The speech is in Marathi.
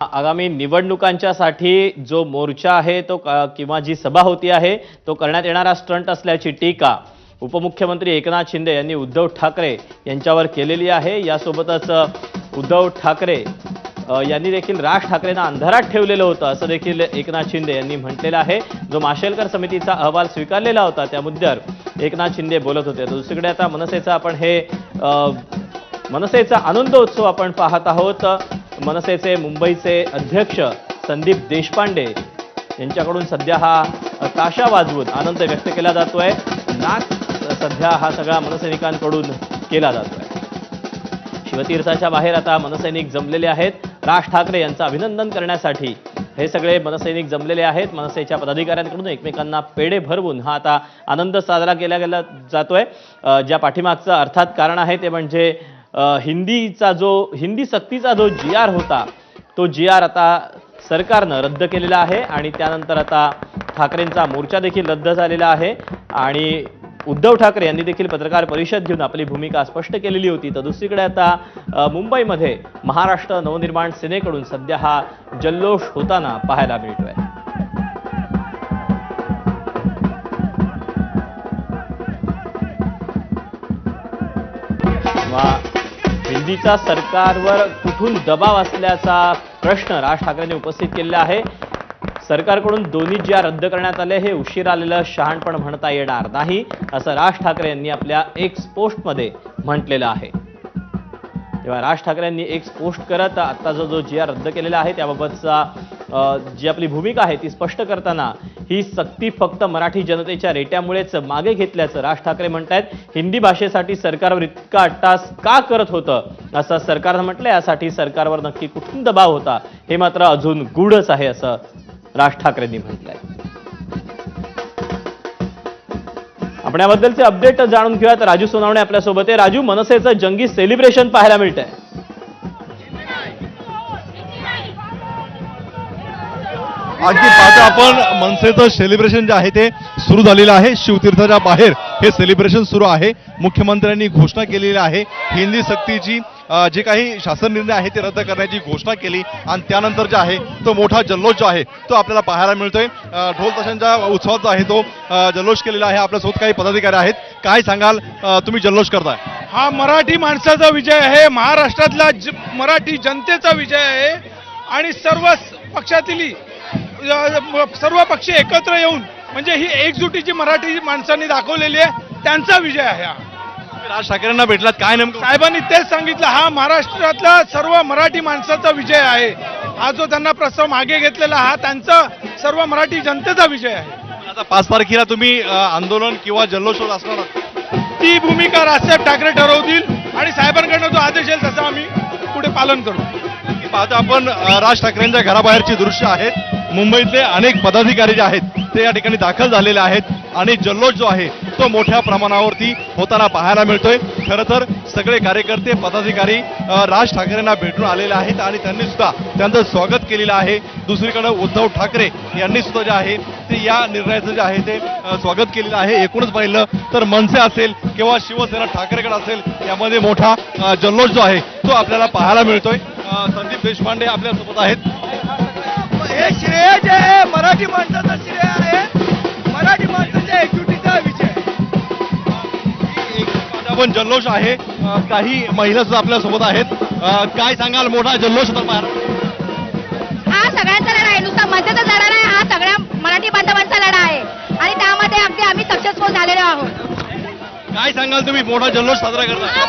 आगामी निवडणुकांच्यासाठी जो मोर्चा आहे तो क- किंवा जी सभा होती आहे तो करण्यात येणारा स्टंट असल्याची टीका उपमुख्यमंत्री एकनाथ शिंदे यांनी उद्धव ठाकरे यांच्यावर केलेली आहे. यासोबतच उद्धव ठाकरे यांनी देखील राज ठाकरेंना अंधारात ठेवलेलं होतं असं देखील एकनाथ शिंदे यांनी म्हटलेलं आहे. जो माशेलकर समितीचा अहवाल स्वीकारलेला होता त्या मुद्द्यावर एकनाथ शिंदे बोलत होते. दुसरीकडे आता मनसेचा आपण हे मनसेचा आनंदोत्सव आपण पाहत आहोत. मनसेचे मुंबईचे अध्यक्ष संदीप देशपांडे यांच्याकडून सध्या हा ताशा वाजवून आनंद व्यक्त केला जातोय. नाच सध्या हा सगळा मनसैनिकांकडून केला जातोय. शिवतीर्थाच्या बाहेर आता मनसैनिक जमलेले आहेत. राज ठाकरे यांचं अभिनंदन करण्यासाठी हे सगळे मनसैनिक जमलेले आहेत. मनसेच्या पदाधिकाऱ्यांकडून एकमेकांना पेढे भरवून हा आता आनंद साजरा केला गेला जातोय. ज्या पाठीमागचं अर्थात कारण आहे ते म्हणजे हिंदीचा जो हिंदी सक्तीचा जो जी आर होता तो जी आर आता सरकारनं रद्द केलेला आहे आणि त्यानंतर आता ठाकरेंचा मोर्चा देखील रद्द झालेला आहे. आणि उद्धव ठाकरे यांनी देखील पत्रकार परिषद घेऊन आपली भूमिका स्पष्ट केलेली होती. तर दुसरीकडे आता मुंबईमध्ये महाराष्ट्र नवनिर्माण सेनेकडून सध्या हा जल्लोष होताना पाहायला मिळतोय. मोदीचा सरकारवर कुठून दबाव असल्याचा प्रश्न राज ठाकरेंनी उपस्थित केलेला आहे. सरकारकडून दोन्ही ज्या रद्द करण्यात आले हे उशीर आलेलं शहाणपण म्हणता येणार नाही असं राज ठाकरे यांनी आपल्या एक्स पोस्टमध्ये म्हटलेलं आहे. तेव्हा राज ठाकरे यांनी एक पोस्ट करत आत्ताचा जो जी आर रद्द केलेला आहे त्याबाबतचा जी आपली भूमिका आहे ती स्पष्ट करताना ही सक्ती फक्त मराठी जनतेच्या रेट्यामुळेच मागे घेतल्याचं राज ठाकरे म्हणतायत. हिंदी भाषेसाठी सरकारवर इतका अट्टास का करत होतं असं सरकारनं म्हटलं यासाठी सरकारवर नक्की कुठून दबाव होता हे मात्र अजून गूढच आहे असं राज ठाकरेंनी म्हटलंय. आपण याबद्दलचे अपडेट जाणून घेऊयात. राजू सोनावणे आपल्यासोबत आहे. राजू मनसेचं जंगी सेलिब्रेशन पाहायला मिळतंय. अगदी पाहता आपण मनसेचं सेलिब्रेशन जे आहे ते सुरू झालेलं आहे. शिवतीर्थाच्या बाहेर हे सेलिब्रेशन सुरू आहे. मुख्यमंत्र्यांनी घोषणा केलेली आहे. हिंदी सक्तीची जे काही शासन निर्णय आहे ते रद्द करण्याची घोषणा केली. आणि त्यानंतर जे आहे तो मोठा जल्लोष जो आहे तो आपल्याला पाहायला मिळतोय. ढोल तशांच्या उत्सवात जो आहे तो जल्लोष केलेला आहे. आपल्यासोबत काही पदाधिकारी आहेत. काय सांगाल? तुम्ही जल्लोष करताय. हा मराठी माणसाचा विजय आहे. महाराष्ट्रातला ज- मराठी जनतेचा विजय आहे. आणि सर्व पक्षातील सर्व पक्ष एकत्र येऊन म्हणजे ही एकजुटीची मराठी माणसांनी दाखवलेली आहे त्यांचा विजय आहे हा. राज ठाकरेंना भेटलात काय नेमकं? साहेबांनी तेच सांगितलं हा महाराष्ट्रातला सर्व मराठी माणसाचा विजय आहे. हा जो त्यांना प्रस्ताव मागे घेतलेला हा त्यांचा सर्व मराठी जनतेचा विजय आहे. आता पाच तारखेला तुम्ही अ, आंदोलन किंवा जल्लोष होत असणार आहात. ती भूमिका राजसाहेब ठाकरे ठरवतील आणि साहेबांकडनं जो आदेश येईल तसं आम्ही पुढे पालन करू. पाहता आपण राज ठाकरेंच्या घराबाहेरची दृश्य आहेत मुंबईतले अनेक पदाधिकारी जे आहेत ते या ठिकाणी दाखल झालेले आहेत. आणि जल्लोष जो आहे तो मोठ्या प्रमाणावरती होताना पाहायला मिळतोय. खरं तर सगळे कार्यकर्ते पदाधिकारी राज ठाकरेंना भेटून आलेले आहेत आणि त्यांनी सुद्धा त्यांचं स्वागत केलेलं आहे. दुसरीकडे उद्धव ठाकरे यांनी सुद्धा जे आहे ते या निर्णयाचं जे आहे ते स्वागत केलेलं आहे. एकूणच पाहिलं तर मनसे असेल किंवा शिवसेना ठाकरेगड असेल यामध्ये मोठा जल्लोष जो आहे तो आपल्याला पाहायला मिळतोय. संदीप देशपांडे आपल्यासोबत आहेत. हे श्रेय जे आहे मराठी माणसाचं श्रेय आहे. मराठी माणसाच्या एकजुटीचा विजय. एक आपण जल्लोष आहे. काही महिला सुद्धा आपल्यासोबत आहेत. काय सांगाल? मोठा जल्लोष होता हा सगळ्यांचा लढा आहे. नुसता मध्याचा लढा नाही हा सगळ्या मराठी बांधवांचा लढा आहे. आणि त्यामध्ये अगदी आम्ही सक्सेसफुल झालेलो आहोत. काय सांगाल तुम्ही? मोठा जल्लोष साजरा करता.